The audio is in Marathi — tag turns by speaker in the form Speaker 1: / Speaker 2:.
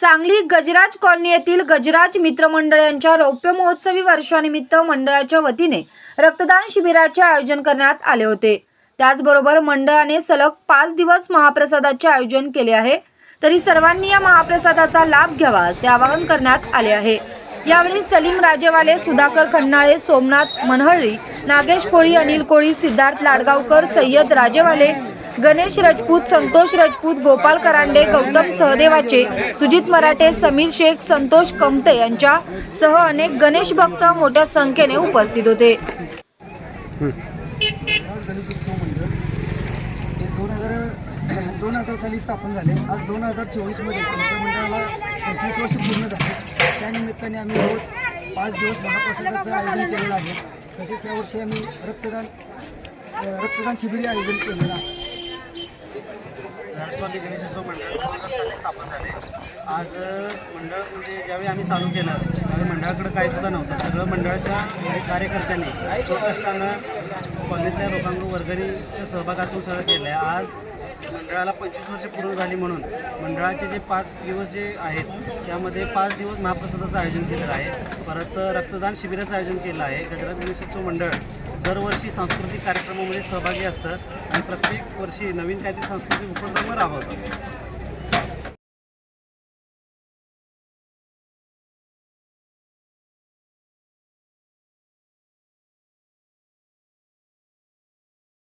Speaker 1: सांगली गजराज कॉलनी येथील गजराज मित्रमंडळ यांच्या रौप्य महोत्सवी वर्षानिमित्त मंडळाच्या वतीने रक्तदान शिबिराचे आयोजन करण्यात आले होते. त्याचबरोबर मंडळाने सलग पाच दिवस महाप्रसादाचे आयोजन केले आहे. तरी सर्वांनी या महाप्रसादाचा लाभ घ्यावा असे आवाहन करण्यात आले आहे. यावेळी सलीम राजेवाले सुधाकर खन्नाळे सोमनाथ मनहळी नागेश कोळी अनिल कोळी सिद्धार्थ लाडगावकर सय्यद राजेवाले गणेश राजपूत संतोष राजपूत गोपाल करांडे गौतम सहदेवाचे सुजित मराठे समीर शेख संतोष कमते यांच्या सह अनेक गणेश भक्त मोठ्या संख्येने उपस्थित होते.
Speaker 2: दोन हजार साली स्थापन झाले. आज दोन हजार चोवीसमध्ये आमच्या मंडळाला पंचवीस वर्ष पूर्ण झाले. त्यानिमित्ताने आम्ही रोज पाच दिवस महाप्रसादाचं आयोजन केलेलं आहे. तसेच यावर्षी आम्ही रक्तदान रक्तदान शिबिर आयोजन केलेलं आहे.
Speaker 3: नरसवाडी गणेशोत्सव मंडळ दोन हजार साली स्थापन झाले. आज मंडळ म्हणजे ज्यावेळी आम्ही चालू केलं त्यावेळी मंडळाकडे काही सुद्धा नव्हतं. सगळं मंडळाच्या म्हणजे कार्यकर्त्यांनी स्वतः असताना कॉलनीतल्या लोकांकडून वर्गणीच्या सहभागातून सगळं केलं आहे आज मंडळाला पंचवीस वर्ष पूर्ण झाली म्हणून. मंडळाचे जे पाच दिवस जे आहेत त्यामध्ये पाच दिवस महाप्रसादाचं आयोजन केलेलं आहे. परत रक्तदान शिबिराचं आयोजन केलं आहे. गजराज गणेशोत्सव मंडळ दरवर्षी सांस्कृतिक कार्यक्रमामध्ये सहभागी असतं आणि प्रत्येक वर्षी नवीन काहीतरी सांस्कृतिक उपक्रम राबवतात